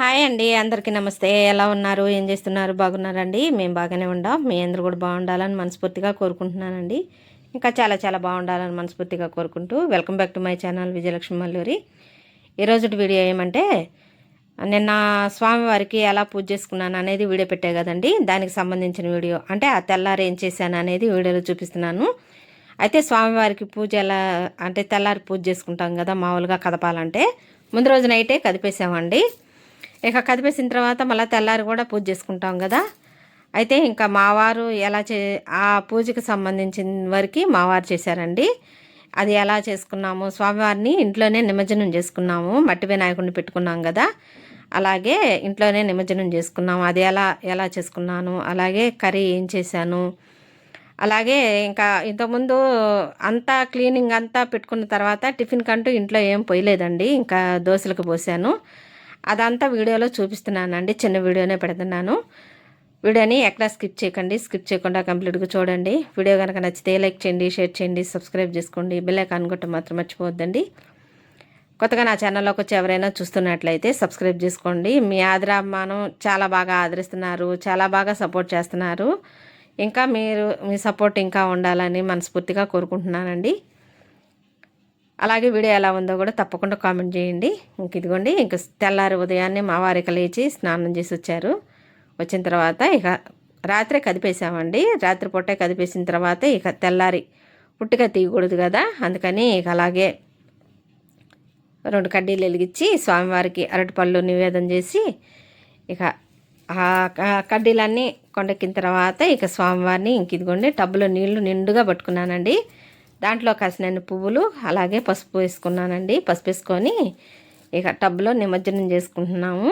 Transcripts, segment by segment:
Hi అండి అందరికీ నమస్తే. ఎలా ఉన్నారు? ఏం చేస్తున్నారు? బాగున్నారండి? మేము బాగానే ఉండాం. మీ అందరూ కూడా బాగుండాలని మనస్ఫూర్తిగా కోరుకుంటున్నానండి. ఇంకా చాలా చాలా బాగుండాలని మనస్ఫూర్తిగా కోరుకుంటూ welcome back to my channel Vijayalakshmi Malluri. ఈరోజు వీడియో ఏమంటే నిన్న స్వామివారికి ఎలా పూజ చేసుకున్నాను అనేది వీడియో పెట్టే కదండి. దానికి సంబంధించిన వీడియో. అంటే ఆ తెల్లారి ఏం చేశాను అనేది వీడియోలో చూపిస్తున్నాను. అయితే స్వామివారికి పూజ ఎలా అంటే తెల్లారి పూజ చేసుకుంటాం కదా మామూలుగా కదపాలంటే ముందు రోజు నైటే కదిపేసామండి. ఇక కదిపేసిన తర్వాత మళ్ళీ తెల్లారి కూడా పూజ చేసుకుంటాం కదా. అయితే ఇంకా మావారు ఎలా చే ఆ పూజకి సంబంధించిన వరకు మావారు చేశారండి. అది ఎలా చేసుకున్నాము స్వామివారిని ఇంట్లోనే నిమజ్జనం చేసుకున్నాము. మట్టి వినాయకుడిని పెట్టుకున్నాం కదా. అలాగే ఇంట్లోనే నిమజ్జనం చేసుకున్నాము. అది ఎలా ఎలా చేసుకున్నాను? అలాగే కర్రీ ఏం చేశాను? అలాగే ఇంకా ఇంతకుముందు అంతా క్లీనింగ్ అంతా పెట్టుకున్న తర్వాత టిఫిన్ కంటూ ఇంట్లో ఏం పోయలేదండి. ఇంకా దోశలకు పోసాను. అదంతా వీడియోలో చూపిస్తున్నానండి. చిన్న వీడియోనే పెడుతున్నాను. వీడియోని ఎక్కడ స్కిప్ చేయకండి. స్కిప్ చేయకుండా కంప్లీట్గా చూడండి. వీడియో కనుక నచ్చితే లైక్ చేయండి షేర్ చేయండి సబ్స్క్రైబ్ చేసుకోండి. బెల్ ఐకాన్ మాత్రం మర్చిపోవద్దండి. కొత్తగా నా ఛానల్లోకి వచ్చి ఎవరైనా చూస్తున్నట్లయితే సబ్స్క్రైబ్ చేసుకోండి. మీ ఆదరాభిమానం చాలా బాగా ఆదరిస్తున్నారు. చాలా బాగా సపోర్ట్ చేస్తున్నారు. ఇంకా మీరు మీ సపోర్ట్ ఇంకా ఉండాలని మనస్ఫూర్తిగా కోరుకుంటున్నానండి. అలాగే వీడియో ఎలా ఉందో కూడా తప్పకుండా కామెంట్ చేయండి. ఇంక ఇదిగోండి ఇంక తెల్లారి ఉదయాన్నే మా వారికి లేచి స్నానం చేసి వచ్చారు. వచ్చిన తర్వాత ఇక రాత్రే కదిపేసామండి రాత్రి పొట్టే కదిపేసిన తర్వాత ఇక తెల్లారి పుట్టిగా తీయకూడదు కదా. అందుకని ఇక అలాగే రెండు కడ్డీలు వెలిగించి స్వామివారికి అరటిపళ్ళు నివేదన చేసి ఇక ఆ కడ్డీలన్నీ కొండెక్కిన తర్వాత ఇక స్వామివారిని ఇంక ఇదిగోండి టబ్బులో నీళ్ళు నిండుగా పట్టుకున్నానండి. దాంట్లో కాసినన్ని పువ్వులు అలాగే పసుపు వేసుకున్నానండి. పసుపు వేసుకొని ఇక టబ్లో నిమజ్జనం చేసుకుంటున్నాము.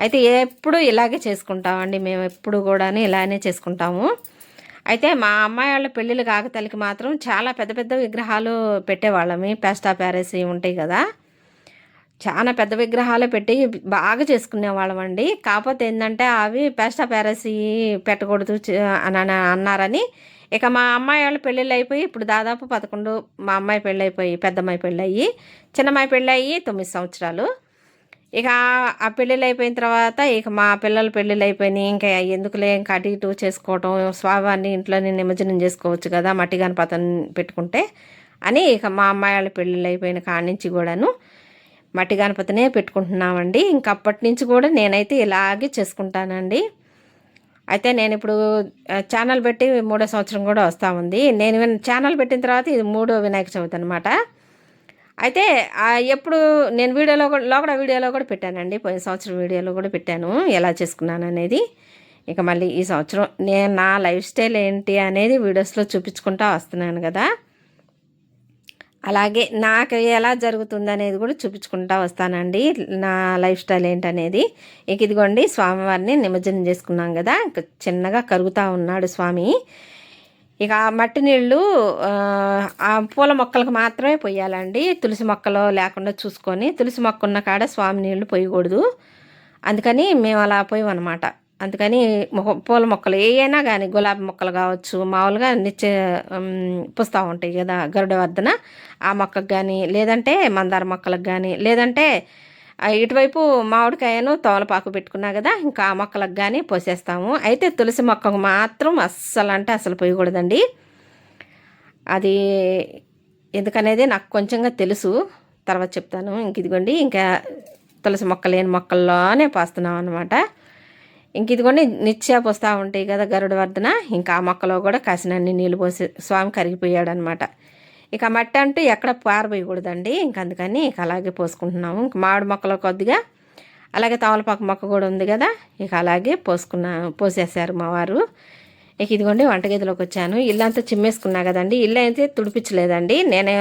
అయితే ఎప్పుడు ఇలాగే చేసుకుంటామండి. మేము ఎప్పుడు కూడా ఇలానే చేసుకుంటాము. అయితే మా అమ్మాయి వాళ్ళ పెళ్ళిళ్ళు కాకతలకి మాత్రం చాలా పెద్ద పెద్ద విగ్రహాలు పెట్టేవాళ్ళమి. పేస్టా ప్యారెస్ ఉంటాయి కదా. చాలా పెద్ద విగ్రహాలు పెట్టి బాగా చేసుకునేవాళ్ళం అండి కాకపోతే ఏంటంటే అవి పేస్టా ప్యారసీ పెట్టకూడదు అని అన్నారని ఇక మా అమ్మాయి వాళ్ళ పెళ్ళిళ్ళు అయిపోయి ఇప్పుడు దాదాపు పదకొండు మా అమ్మాయి పెళ్ళి అయిపోయి పెద్దమ్మాయి పెళ్ళయ్యి చిన్నమ్మాయి పెళ్ళయ్యి తొమ్మిది సంవత్సరాలు. ఇక ఆ పెళ్ళిళ్ళు అయిపోయిన తర్వాత ఇక మా పిల్లల పెళ్ళిళ్ళు అయిపోయినాయి ఇంకా ఎందుకులే ఇంకా అటు ఇటు చేసుకోవటం స్వాభాన్ని ఇంట్లోనే నిమజ్జనం చేసుకోవచ్చు కదా మట్టి గణపతం పెట్టుకుంటే అని ఇక మా అమ్మాయి వాళ్ళ పెళ్ళిళ్ళు అయిపోయిన కాడి నుంచి కూడాను మట్టి గణపతినే పెట్టుకుంటున్నామండి. ఇంకప్పటి నుంచి కూడా నేనైతే ఇలాగే చేసుకుంటానండి. అయితే నేను ఇప్పుడు ఛానల్ పెట్టి మూడో సంవత్సరం కూడా వస్తూ ఉంది. నేను ఛానల్ పెట్టిన తర్వాత ఇది మూడో వినాయక చవితి అనమాట అయితే ఎప్పుడు నేను వీడియోలో కూడా లోకడ వీడియోలో కూడా పెట్టానండి. పోయిన సంవత్సరం వీడియోలో కూడా పెట్టాను. ఎలా చేసుకున్నాను అనేది. ఇక మళ్ళీ ఈ సంవత్సరం నేను నా లైఫ్ స్టైల్ ఏంటి అనేది వీడియోస్లో చూపించుకుంటా వస్తున్నాను కదా. అలాగే నాకు ఎలా జరుగుతుంది అనేది కూడా చూపించుకుంటా వస్తానండి. నా లైఫ్ స్టైల్ ఏంటనేది. ఇక ఇదిగోండి స్వామివారిని నిమజ్జనం చేసుకున్నాం కదా. ఇంక చిన్నగా కరుగుతూ ఉన్నాడు స్వామి. ఇక ఆ మట్టి నీళ్ళు ఆ పూల మొక్కలకు మాత్రమే పోయాలండి. తులసి మొక్కలు లేకుండా చూసుకొని తులసి మొక్క ఉన్న కాడ స్వామి నీళ్ళు పోయకూడదు. అందుకని మేము అలా పోయామన్నమాట. అందుకని పూల మొక్కలు ఏవైనా కానీ గులాబీ మొక్కలు కావచ్చు మామూలుగా నిత్య పుస్తూ ఉంటాయి కదా గరుడ వద్దన ఆ మొక్కకు కానీ లేదంటే మందార మొక్కలకు కానీ లేదంటే ఇటువైపు మామిడికాయను తోలపాకు పెట్టుకున్నా కదా ఇంకా ఆ మొక్కలకు కానీ పోసేస్తాము. అయితే తులసి మొక్కకు మాత్రం అస్సలు అంటే అసలు పోయకూడదండి. అది ఎందుకనేది నాకు కొంచెంగా తెలుసు. తర్వాత చెప్తాను. ఇంక ఇదిగోండి ఇంకా తులసి మొక్క లేని మొక్కల్లోనే పోస్తున్నాం అనమాట ఇంక ఇదిగోండి నిత్య వస్తూ ఉంటాయి కదా గరుడ వర్ధన. ఇంకా ఆ మొక్కలో కూడా కాసినన్ని నీళ్ళు పోసి స్వామి కరిగిపోయాడు అనమాట ఇక మట్టి అంటూ ఎక్కడ పారబోయకూడదండి. ఇంక అందుకని ఇక అలాగే పోసుకుంటున్నాము. ఇంక మామిడి మొక్కలో కొద్దిగా అలాగే తమలపాకు మొక్క కూడా ఉంది కదా ఇక అలాగే పోసుకున్న పోసేసారు మా వారు. ఇక ఇదిగోండి వంటగదిలోకి వచ్చాను. ఇల్లు అంతా చిమ్మేసుకున్నా కదండి. ఇల్లు అయితే తుడిపించలేదండి. నేను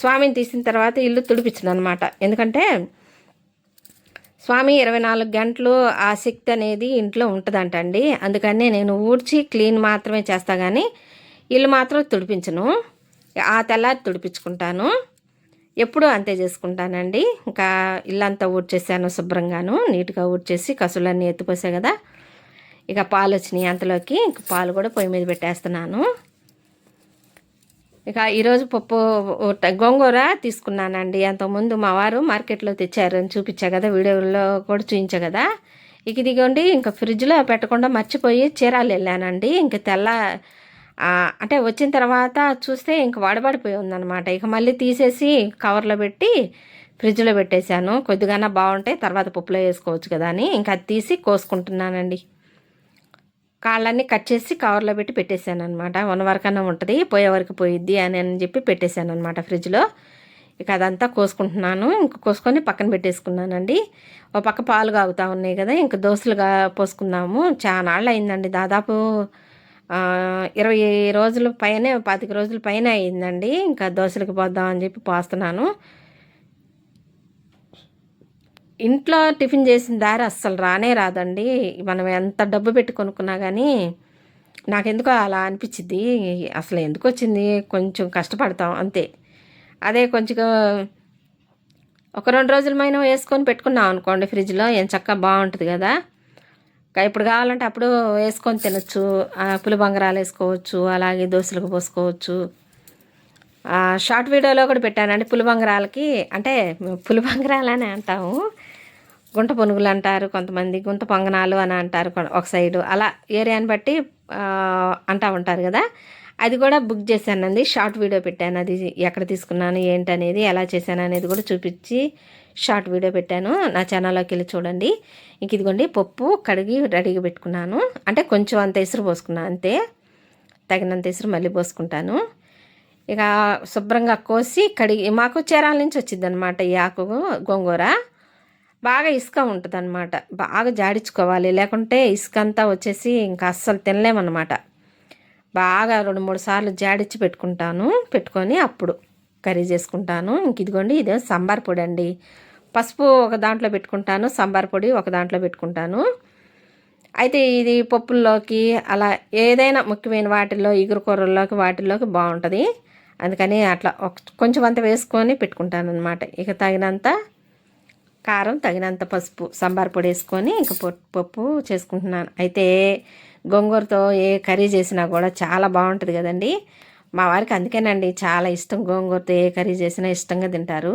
స్వామిని తీసిన తర్వాత ఇల్లు తుడిపించను అనమాట. ఎందుకంటే స్వామి ఇరవై నాలుగు గంటలు ఆసక్తి అనేది ఇంట్లో ఉంటుందంటండి. అందుకని నేను ఊడ్చి క్లీన్ మాత్రమే చేస్తా కానీ ఇల్లు మాత్రం తుడిపించను. ఆ తెల్లారి తుడిపించుకుంటాను. ఎప్పుడు అంతే చేసుకుంటానండి. ఇంకా ఇల్లంతా ఊడ్చేసాను శుభ్రంగాను. నీట్గా ఊడ్చేసి కసులన్నీ ఎత్తిపోసా కదా. ఇక పాలు వచ్చినాయి అంతలోకి. ఇంక పాలు కూడా పొయ్యి మీద పెట్టేస్తున్నాను. ఇక ఈరోజు పప్పు గోంగూర తీసుకున్నానండి. అంతకుముందు మా వారు మార్కెట్లో తెచ్చారు చూపించా కదా వీడియోలో కూడా చూపించా కదా. ఇక ఇదిగోండి ఇంకా ఫ్రిడ్జ్లో పెట్టకుండా మర్చిపోయి చీరాలు వెళ్ళానండి. ఇంక తెల్ల అంటే వచ్చిన తర్వాత చూస్తే ఇంక వడబడిపోయి ఉందన్నమాట. ఇక మళ్ళీ తీసేసి కవర్లో పెట్టి ఫ్రిడ్జ్లో పెట్టేశాను. కొద్దిగానా బాగుంటే తర్వాత పప్పులో వేసుకోవచ్చు కదా అని. ఇంకా అది తీసి కోసుకుంటున్నానండి. కాళ్ళన్నీ కట్ చేసి కవర్లో పెట్టి పెట్టేశాను అనమాట వన్ వరకన్నా ఉంటుంది పోయే వరకు పోయిద్ది అని అని చెప్పి పెట్టేశాను అనమాట ఫ్రిడ్జ్లో. ఇక అదంతా కోసుకుంటున్నాను. ఇంక కోసుకొని పక్కన పెట్టేసుకున్నానండి. ఒక పక్క పాలు కాగుతూ ఉన్నాయి కదా ఇంక దోశలుగా పోసుకుందాము. చాలా అయిందండి దాదాపు ఇరవై రోజుల పైనే పాతిక రోజుల పైన అయిందండి. ఇంకా దోశలకు పోద్దామని చెప్పి పోస్తున్నాను. ఇంట్లో టిఫిన్ చేసిన దారి అస్సలు రానే రాదండి. మనం ఎంత డబ్బు పెట్టి కొనుక్కున్నా కానీ నాకెందుకో అలా అనిపించింది అసలు ఎందుకు వచ్చింది? కొంచెం కష్టపడతాం అంతే. అదే కొంచెం ఒక రెండు రోజులమైన వేసుకొని పెట్టుకున్నాం అనుకోండి ఫ్రిడ్జ్లో ఏం చక్కగా బాగుంటుంది కదా. ఇంకా ఇప్పుడు కావాలంటే అప్పుడు వేసుకొని తినచ్చు పులి బంగారాలు వేసుకోవచ్చు అలాగే దోశలకు పోసుకోవచ్చు. షార్ట్ వీడియోలో కూడా పెట్టానండి పులి పులిబంగరాలకి అంటే పులిబంగరాలు అని అంటాము. గుంట పునుగులు అంటారు కొంతమంది గుంట పొంగనాలు అని అంటారు ఒక సైడు. అలా ఏరియాని బట్టి అంటూ అంటా ఉంటారు కదా. అది కూడా బుక్ చేశానండి షార్ట్ వీడియో పెట్టాను. అది ఎక్కడ తీసుకున్నాను ఏంటి అనేది ఎలా చేశాను అనేది కూడా చూపించి షార్ట్ వీడియో పెట్టాను. నా ఛానల్లోకి వెళ్ళి చూడండి. ఇంక ఇదిగోండి పప్పు కడిగి రెడీగా పెట్టుకున్నాను. అంటే కొంచెం అంత ఎసురు పోసుకున్నాను అంతే. తగినంత ఇసురు మళ్ళీ పోసుకుంటాను. ఇక శుభ్రంగా కోసి కడిగి మాకు చీరాల నుంచి వచ్చిందనమాట ఈ ఆకు గోంగూర. బాగా ఇసుక ఉంటుంది అనమాట బాగా జాడించుకోవాలి. లేకుంటే ఇసుక అంతా వచ్చేసి ఇంకా అస్సలు తినలేమన్నమాట. బాగా రెండు మూడు సార్లు జాడించి పెట్టుకుంటాను. పెట్టుకొని అప్పుడు కర్రీ చేసుకుంటాను. ఇంక ఇదిగోండి ఇదే సాంబార్ పొడి అండి పసుపు ఒక దాంట్లో పెట్టుకుంటాను సాంబార్ పొడి ఒక దాంట్లో పెట్టుకుంటాను. అయితే ఇది పప్పుల్లోకి అలా ఏదైనా ముఖ్యమైన వాటిల్లో ఇగురు కూరల్లోకి వాటిల్లోకి బాగుంటుంది. అందుకని అట్లా ఒక కొంచెం అంత వేసుకొని పెట్టుకుంటాను అనమాట ఇక తగినంత కారం తగినంత పసుపు సాంబార్ పొడి వేసుకొని ఇంకా పప్పు చేసుకుంటున్నాను. అయితే గోంగూరతో ఏ కర్రీ చేసినా కూడా చాలా బాగుంటుంది కదండి. మా వారికి అందుకేనండి చాలా ఇష్టం గోంగూరతో ఏ కర్రీ చేసినా ఇష్టంగా తింటారు.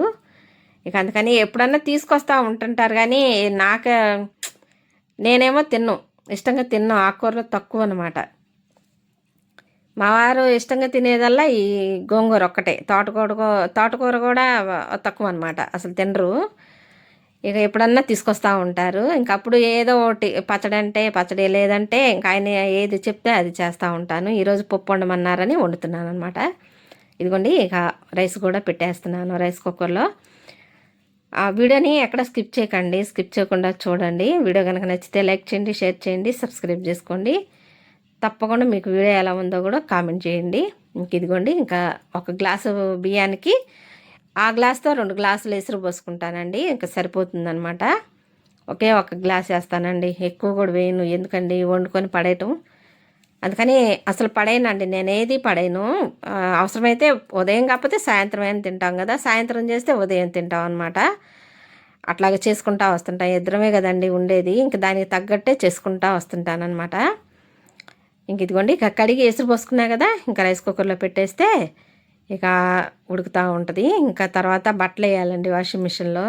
ఇక అందుకని ఎప్పుడన్నా తీసుకొస్తా ఉంటుంటారు కానీ నాకు నేనేమో తిన్ను. ఇష్టంగా తిన్ను. ఆకుకూరలో తక్కువ అనమాట మా వారు ఇష్టంగా తినేదల్లా ఈ గోంగూర ఒక్కటే. తోటకూర తోటకూర కూడా తక్కువ అనమాట అసలు తినరు. ఇక ఎప్పుడన్నా తీసుకొస్తూ ఉంటారు. ఇంక అప్పుడు ఏదో ఒకటి పచ్చడి అంటే పచ్చడి లేదంటే ఇంకా ఆయన ఏది చెప్తే అది చేస్తూ ఉంటాను. ఈరోజు పప్పు వండమన్నారని వండుతున్నాను అనమాట ఇదిగోండి ఇక రైస్ కూడా పెట్టేస్తున్నాను రైస్ కుక్కర్లో. ఆ వీడియోని ఎక్కడ స్కిప్ చేయకండి స్కిప్ చేయకుండా చూడండి. వీడియో కనుక నచ్చితే లైక్ చేయండి షేర్ చేయండి సబ్స్క్రైబ్ చేసుకోండి. తప్పకుండా మీకు వీడియో ఎలా ఉందో కూడా కామెంట్ చేయండి. ఇంక ఇదిగోండి ఇంకా ఒక గ్లాసు బియ్యానికి ఆ గ్లాస్తో రెండు గ్లాసులు ఎసురు పోసుకుంటానండి ఇంకా సరిపోతుందనమాట. ఒకే ఒక గ్లాస్ వేస్తానండి. ఎక్కువ కూడా వేయను ఎందుకండి? వండుకొని పడేయటం. అందుకని అసలు పడేయనండి. నేనేది పడేయను. అవసరమైతే ఉదయం కాకపోతే సాయంత్రం అయినా తింటాం కదా. సాయంత్రం చేస్తే ఉదయం తింటాం అనమాట. అట్లాగే చేసుకుంటా వస్తుంటాం. ఇద్దరమే కదండి ఉండేది. ఇంక దానికి తగ్గట్టే చేసుకుంటా వస్తుంటానమాట ఇంక ఇదిగోండి ఇక కడిగి ఎసురు పోసుకున్నా కదా ఇంకా రైస్ కుక్కర్లో పెట్టేస్తే ఇక ఉడుకుతూ ఉంటుంది. ఇంకా తర్వాత బట్టలు వేయాలండి వాషింగ్ మిషన్లో.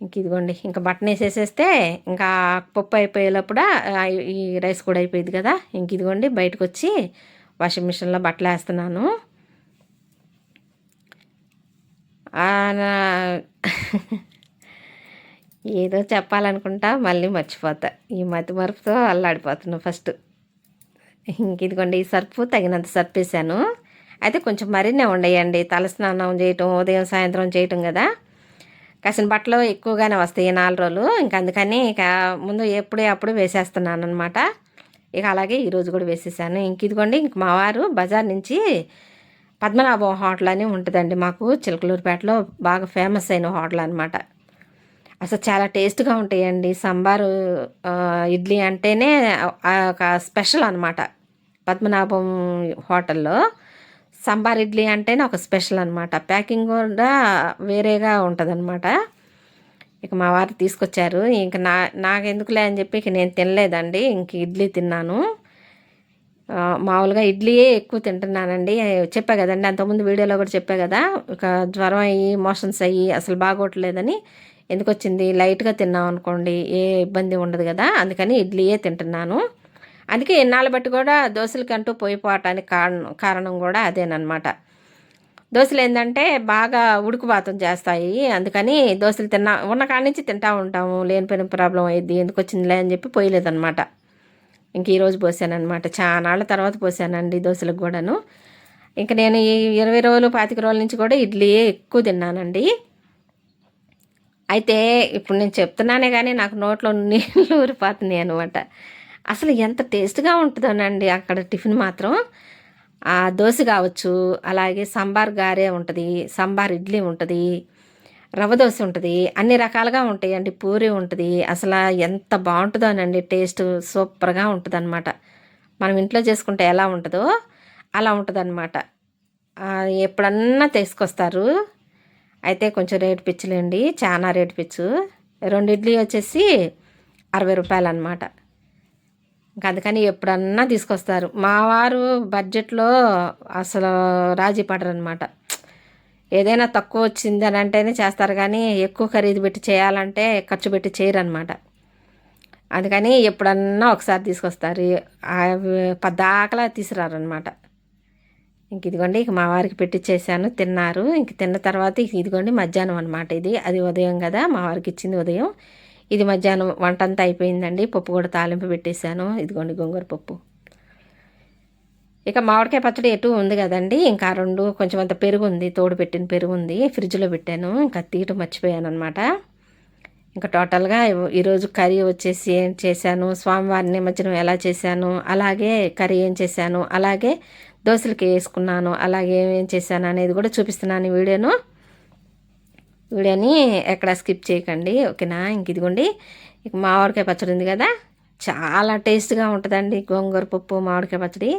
ఇంక ఇదిగోండి ఇంకా బట్టన్ వేసేసేస్తే ఇంకా పప్పు అయిపోయేటప్పుడు ఈ రైస్ కూడా అయిపోయింది కదా. ఇంక ఇదిగోండి బయటకు వచ్చి వాషింగ్ మిషన్లో బట్టలు వేస్తున్నాను. ఏదో చెప్పాలనుకుంటా మళ్ళీ మర్చిపోతా. ఈ మతి మరుపుతో అల్లాడిపోతున్నా ఫస్ట్. ఇంక ఇదిగోండి ఈ సర్పు తగినంత సర్పేశాను వేసాను. అయితే కొంచెం మరిన్నే ఉండయండి. తలస్నానం చేయటం ఉదయం సాయంత్రం చేయటం కదా. కాసిన బట్టలు ఎక్కువగానే వస్తాయి ఈ నాలుగు రోజులు. ఇంక అందుకని ఇక ముందు ఎప్పుడే అప్పుడు వేసేస్తున్నాను అనమాట ఇక అలాగే ఈరోజు కూడా వేసేసాను. ఇంక ఇదిగోండి ఇంక మా వారు బజార్ నుంచి పద్మనాభం హోటల్ అని ఉంటుందండి మాకు. చిలకలూరుపేటలో బాగా ఫేమస్ అయిన హోటల్ అనమాట అసలు చాలా టేస్ట్గా ఉంటాయండి. సాంబారు ఇడ్లీ అంటేనే ఒక స్పెషల్ అనమాట పద్మనాభం హోటల్లో. సాంబార్ ఇడ్లీ అంటేనే ఒక స్పెషల్ అనమాట ప్యాకింగ్ కూడా వేరేగా ఉంటుందన్నమాట. ఇక మా వారు తీసుకొచ్చారు. ఇంక నా నాకెందుకులే అని చెప్పి ఇక నేను తినలేదండి. ఇంక ఇడ్లీ తిన్నాను. మామూలుగా ఇడ్లీయే ఎక్కువ తింటున్నానండి. చెప్పా కదండి అంతకుముందు వీడియోలో కూడా చెప్పా కదా ఒక జ్వరం అయ్యి మోషన్స్ అయ్యి అసలు బాగోట్లేదని ఎందుకు వచ్చింది లైట్గా తిన్నాం అనుకోండి ఏ ఇబ్బంది ఉండదు కదా. అందుకని ఇడ్లీయే తింటున్నాను. అందుకే ఎన్నాళ్ళు బట్టి కూడా దోశలకంటూ పోయిపోవటానికి కారణం కారణం కూడా అదేనమాట దోశలు ఏంటంటే బాగా ఉడుకుబాతం చేస్తాయి. అందుకని దోశలు తిన్నా ఉన్న కాడి నుంచి తింటా ఉంటాము. లేనిపోయిన ప్రాబ్లం అయ్యింది ఎందుకు వచ్చిందిలే అని చెప్పి పోయలేదనమాట ఇంక ఈరోజు పోసానమాట చాలా తర్వాత పోసానండి దోశలకు కూడాను. ఇంక నేను ఈ ఇరవై రోజులు పాతిక రోజుల నుంచి కూడా ఇడ్లీయే ఎక్కువ తిన్నానండి. అయితే ఇప్పుడు నేను చెప్తున్నానే కానీ నాకు నోట్లో నీళ్ళు ఊరిపోతున్నాయి అనమాట అసలు ఎంత టేస్ట్గా ఉంటుందోనండి అక్కడ టిఫిన్ మాత్రం. ఆ దోశ కావచ్చు అలాగే సాంబార్ గారే ఉంటుంది సాంబార్ ఇడ్లీ ఉంటుంది రవ్వ దోశ ఉంటుంది అన్ని రకాలుగా ఉంటాయండి పూరి ఉంటుంది. అసలు ఎంత బాగుంటుందోనండి టేస్ట్ సూపర్గా ఉంటుంది అనమాట మనం ఇంట్లో చేసుకుంటే ఎలా ఉంటుందో అలా ఉంటుందన్నమాట. ఎప్పుడన్నా తీసుకొస్తారు. అయితే కొంచెం రేటు పిచ్చులేండి చాలా రేటు పిచ్చు. రెండు ఇడ్లీ వచ్చేసి అరవై రూపాయలు అనమాట ఇంకా అందుకని ఎప్పుడన్నా తీసుకొస్తారు. మా వారు బడ్జెట్లో అసలు రాజీ పడరు అనమాట ఏదైనా తక్కువ వచ్చింది అని అంటేనే చేస్తారు కానీ ఎక్కువ ఖరీదు పెట్టి చేయాలంటే ఖర్చు పెట్టి చేయరనమాట. అందుకని ఎప్పుడన్నా ఒకసారి తీసుకొస్తారు. పద్దాకలా తీసుకురారనమాట. ఇంక ఇదిగోండి ఇక మా వారికి పెట్టించేసాను తిన్నారు. ఇంక తిన్న తర్వాత ఇక ఇదిగోండి మధ్యాహ్నం అనమాట ఇది. అది ఉదయం కదా మా వారికి ఇచ్చింది ఉదయం. ఇది మధ్యాహ్నం వంట అంతా అయిపోయిందండి. పప్పు కూడా తాలింపు పెట్టేశాను. ఇదిగోండి గోంగూర పప్పు. ఇక మామిడికాయ పచ్చడి ఎటు ఉంది కదండి. ఇంకా రెండు కొంచెం అంత పెరుగు ఉంది. తోడు పెట్టిన పెరుగు ఉంది. ఫ్రిడ్జ్లో పెట్టాను. ఇంకా తీయటం మర్చిపోయాను అనమాట ఇంకా టోటల్గా ఈరోజు కర్రీ వచ్చేసి ఏం చేశాను? స్వామివారి నిమజ్జనం ఎలా చేశాను? అలాగే కర్రీ ఏం చేశాను? అలాగే దోశలకి వేసుకున్నాను అలాగే ఏం చేశాను అనేది కూడా చూపిస్తున్నాను ఈ వీడియోను. వీడియోని ఎక్కడ స్కిప్ చేయకండి ఓకేనా? ఇంక ఇదిగోండి ఇక మామిడికాయ పచ్చడి ఉంది కదా చాలా టేస్ట్గా ఉంటుందండి గోంగూర పప్పు మామిడికాయ పచ్చడి.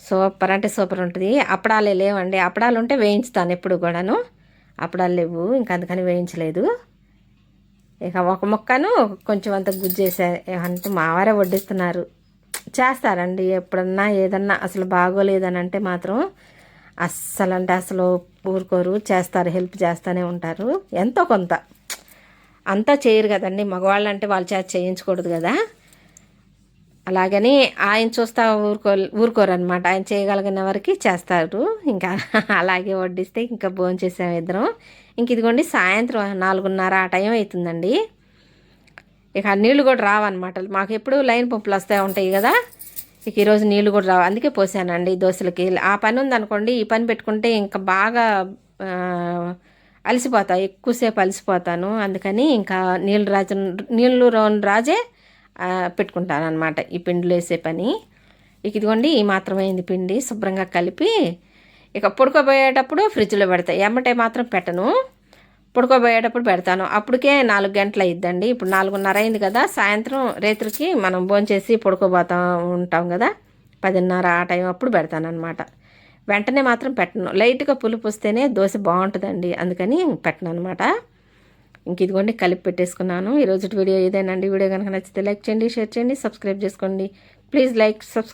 సూపర్ అంటే సూపర్ ఉంటుంది. అప్పడాలే లేవండి. అప్పడాలు ఉంటే వేయించుతాను ఎప్పుడు కూడాను. అప్పడాలు లేవు ఇంకా అందుకని వేయించలేదు. ఇక ఒక ముక్కను కొంచెం అంత గుజ్జేసా అంటే మావారే వడ్డిస్తున్నారు. చేస్తారండి ఎప్పుడన్నా ఏదన్నా అసలు బాగోలేదని అంటే మాత్రం అస్సలు అంటే అసలు ఊరుకోరు చేస్తారు హెల్ప్ చేస్తూనే ఉంటారు. ఎంతో కొంత. అంతా చేయరు కదండి. మగవాళ్ళు అంటే వాళ్ళ చేత చేయించకూడదు కదా. అలాగని ఆయన చూస్తా ఊరుకో ఊరుకోరు అనమాట ఆయన చేయగలిగిన వరకు చేస్తారు. ఇంకా అలాగే వడ్డిస్తే ఇంకా భోజనం చేసాము ఇద్దరం. ఇంక ఇదిగోండి సాయంత్రం నాలుగున్నర ఆ టైం అవుతుందండి ఇక నీళ్ళు కూడా రావన్నమాట. మాకు ఎప్పుడు లైన్ పంపులు వస్తూ ఉంటాయి కదా. ఇక ఈరోజు నీళ్ళు కూడా రావు. అందుకే పోసానండి దోశలకి. ఆ పని ఉందనుకోండి ఈ పని పెట్టుకుంటే ఇంకా బాగా అలసిపోతా ఎక్కువసేపు అలసిపోతాను. అందుకని ఇంకా నీళ్ళు రాజు నీళ్ళు రాజే పెట్టుకుంటాను అనమాట ఈ పిండిలో వేసే పని. ఇక ఇదిగోండి ఈ మాత్రమైంది పిండి. శుభ్రంగా కలిపి ఇక పుడుకోబోయేటప్పుడు ఫ్రిడ్జ్లో పెడతాయి ఎమ్మటే మాత్రం పెట్టను. పుడుకోబోయేటప్పుడు పెడతాను. అప్పటికే నాలుగు గంటలు అయిద్దండి. ఇప్పుడు నాలుగున్నర అయింది కదా సాయంత్రం రేత్రికి మనం భోంచేసి పుడుకోబోతా ఉంటాం కదా పదిన్నర ఆ టైం అప్పుడు పెడతాను అనమాట వెంటనే మాత్రం పెట్టను. లైట్గా పులుపు వస్తేనే దోశ బాగుంటుందండి. అందుకని పెట్టను అనమాట ఇంక ఇదిగోండి కలిపి పెట్టేసుకున్నాను. ఈరోజు వీడియో ఏదైనా వీడియో కనుక నచ్చితే లైక్ చేయండి షేర్ చేయండి సబ్స్క్రైబ్ చేసుకోండి. Please like subscribe